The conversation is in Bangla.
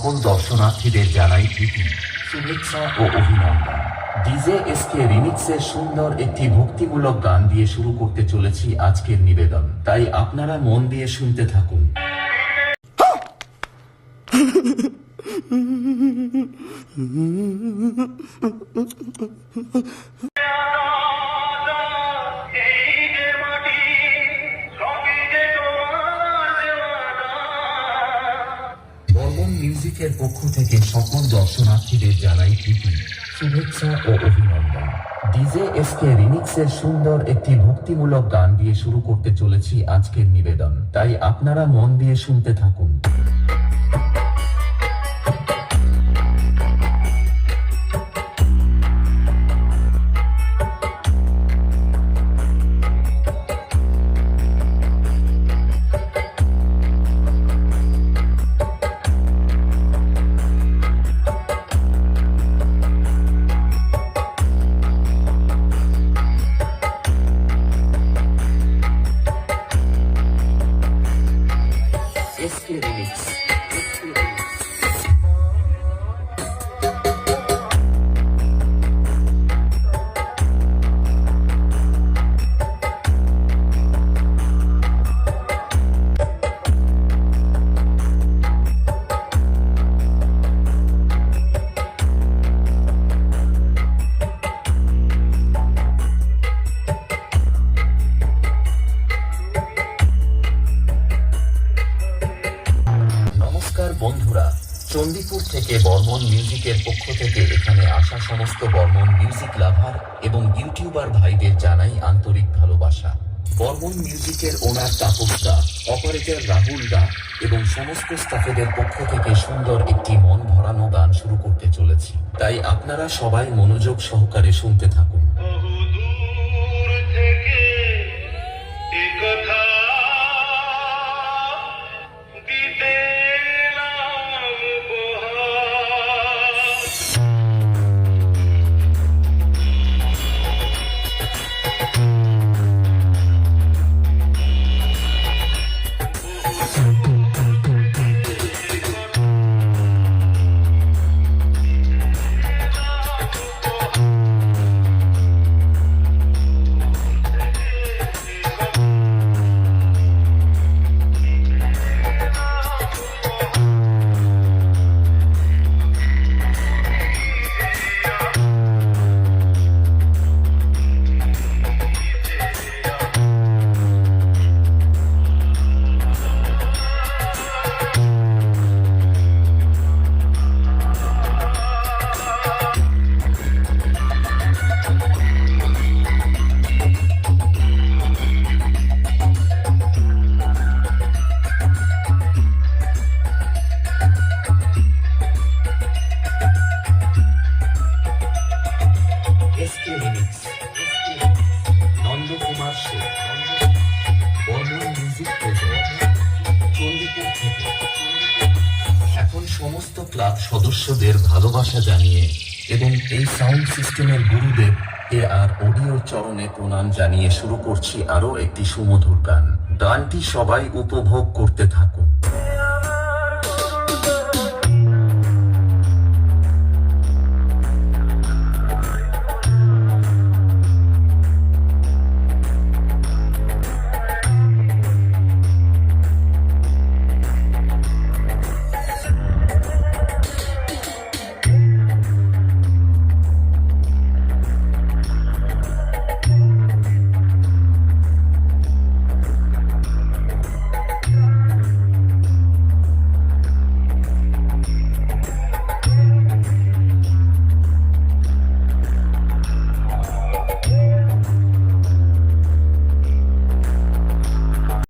সকল দর্শনার্থীদের জানাই প্রীতি, শুভেচ্ছা ও অভিনন্দন। ডিজে এসকে রিমিক্সের সুন্দর একটি ভক্তিমূলক গান দিয়ে শুরু করতে চলেছি আজকের নিবেদন। তাই আপনারা মন দিয়ে শুনতে থাকুন। এই বর্মন পক্ষ থেকে সকল দর্শনার্থীদের জানাই প্রীতি, শুভেচ্ছা ও অভিনন্দন। ডিজে এসকে রিমিক্সের সুন্দর একটি ভক্তিমূলক গান দিয়ে শুরু করতে চলেছি আজকের নিবেদন। তাই আপনারা মন দিয়ে শুনতে থাকুন। চণ্ডীপুর থেকে বর্মন মিউজিকের পক্ষ থেকে এখানে আসা সমস্ত বর্মন মিউজিক লাভার এবং ইউটিউবার ভাইদের জানাই আন্তরিক ভালোবাসা। বর্মন মিউজিকের ওনার তাপস দা অপারেটর রাহুল দা এবং সমস্ত স্টাফেদের পক্ষ থেকে সুন্দর একটি মন ভরানো গান শুরু করতে চলেছি। তাই আপনারা সবাই মনোযোগ সহকারে শুনতে থাকুন। এখন সমস্ত ক্লাব সদস্যদের ভালোবাসা জানিয়ে এবং এই সাউন্ড সিস্টেমের গুরুদেব এ আর অডিও চরণে প্রণাম জানিয়ে শুরু করছি আরও একটি সুমধুর গান। গানটি সবাই উপভোগ করতে থাকুন।